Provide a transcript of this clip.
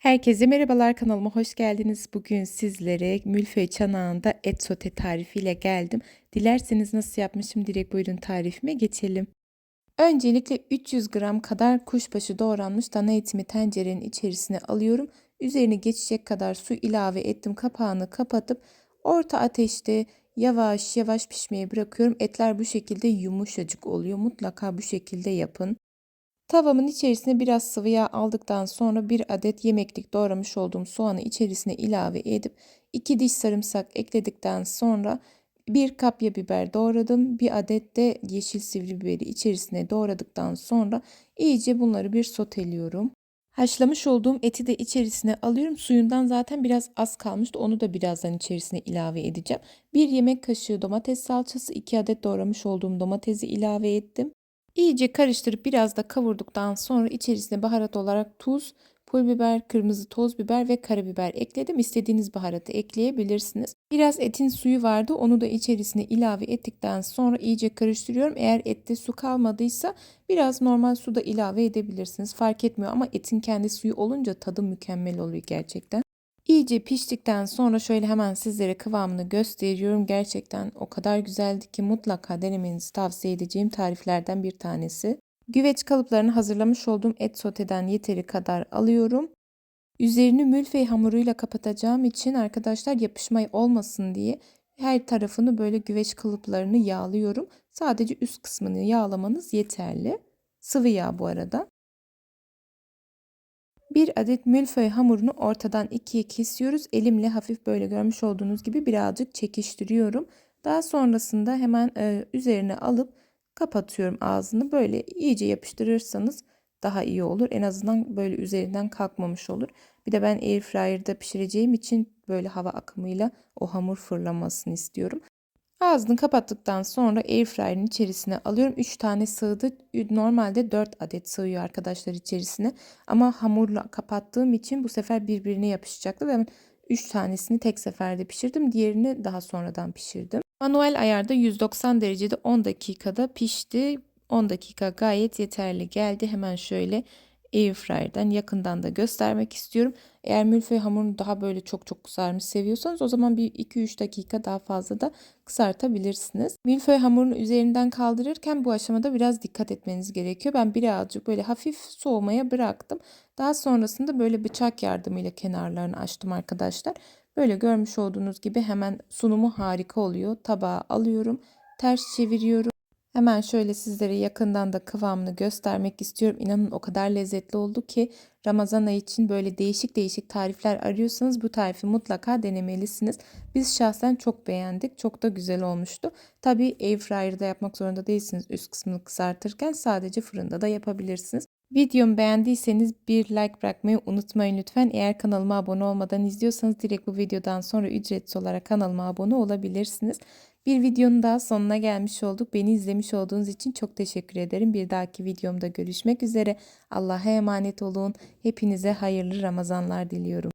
Herkese merhabalar kanalıma hoş geldiniz. Bugün sizlere mülföy çanağında et sote tarifiyle geldim. Dilerseniz nasıl yapmışım direkt buyurun tarifime geçelim. Öncelikle 300 gram kadar kuşbaşı doğranmış dana etimi tencerenin içerisine alıyorum. Üzerine geçecek kadar su ilave ettim. Kapağını kapatıp orta ateşte yavaş yavaş pişmeye bırakıyorum. Etler bu şekilde yumuşacık oluyor. Mutlaka bu şekilde yapın. Tavamın içerisine biraz sıvı yağ aldıktan sonra bir adet yemeklik doğramış olduğum soğanı içerisine ilave edip 2 diş sarımsak ekledikten sonra bir kapya biber doğradım. Bir adet de yeşil sivri biberi içerisine doğradıktan sonra iyice bunları bir soteliyorum. Haşlamış olduğum eti de içerisine alıyorum. Suyundan zaten biraz az kalmıştı. Onu da birazdan içerisine ilave edeceğim. Bir yemek kaşığı domates salçası, 2 adet doğramış olduğum domatesi ilave ettim. İyice karıştırıp biraz da kavurduktan sonra içerisine baharat olarak tuz, pul biber, kırmızı toz biber ve karabiber ekledim. İstediğiniz baharatı ekleyebilirsiniz. Biraz etin suyu vardı. Onu da içerisine ilave ettikten sonra iyice karıştırıyorum. Eğer ette su kalmadıysa biraz normal su da ilave edebilirsiniz. Fark etmiyor ama etin kendi suyu olunca tadı mükemmel oluyor gerçekten. İyice piştikten sonra şöyle hemen sizlere kıvamını gösteriyorum. Gerçekten o kadar güzeldi ki mutlaka denemenizi tavsiye edeceğim tariflerden bir tanesi. Güveç kalıplarını hazırlamış olduğum et soteden yeteri kadar alıyorum. Üzerini mülfey hamuruyla kapatacağım için arkadaşlar yapışma olmasın diye her tarafını böyle güveç kalıplarını yağlıyorum. Sadece üst kısmını yağlamanız yeterli. Sıvı yağ bu arada. Bir adet milföy hamurunu ortadan ikiye kesiyoruz. Elimle hafif böyle görmüş olduğunuz gibi birazcık çekiştiriyorum. Daha sonrasında hemen e, üzerine alıp kapatıyorum ağzını. Böyle iyice yapıştırırsanız daha iyi olur. En azından böyle üzerinden kalkmamış olur. Bir de ben airfryer'da pişireceğim için böyle hava akımıyla o hamur fırlamasını istiyorum. Ağzını kapattıktan sonra airfryer'ın içerisine alıyorum. 3 tane sığdı. Normalde 4 adet sığıyor arkadaşlar içerisine. Ama hamurla kapattığım için bu sefer birbirine yapışacaktı ve ben 3 tanesini tek seferde pişirdim. Diğerini daha sonradan pişirdim. Manuel ayarda 190 derecede 10 dakikada pişti. 10 dakika gayet yeterli geldi. Hemen şöyle Airfryer'den yakından da göstermek istiyorum. Eğer milföy hamurunu daha böyle çok çok kızarmış seviyorsanız o zaman bir 2-3 dakika daha fazla da kızartabilirsiniz. Milföy hamurunu üzerinden kaldırırken bu aşamada biraz dikkat etmeniz gerekiyor. Ben birazcık böyle hafif soğumaya bıraktım. Daha sonrasında böyle bıçak yardımıyla kenarlarını açtım arkadaşlar. Böyle görmüş olduğunuz gibi hemen sunumu harika oluyor. Tabağa alıyorum, ters çeviriyorum. Hemen şöyle sizlere yakından da kıvamını göstermek istiyorum. İnanın o kadar lezzetli oldu ki Ramazan ayı için böyle değişik değişik tarifler arıyorsanız bu tarifi mutlaka denemelisiniz. Biz şahsen çok beğendik. Çok da güzel olmuştu. Tabi airfryer'da yapmak zorunda değilsiniz üst kısmını kızartırken sadece fırında da yapabilirsiniz. Videomu beğendiyseniz bir like bırakmayı unutmayın lütfen. Eğer kanalıma abone olmadan izliyorsanız direkt bu videodan sonra ücretsiz olarak kanalıma abone olabilirsiniz. Bir videonun daha sonuna gelmiş olduk. Beni izlemiş olduğunuz için çok teşekkür ederim. Bir dahaki videomda görüşmek üzere. Allah'a emanet olun. Hepinize hayırlı Ramazanlar diliyorum.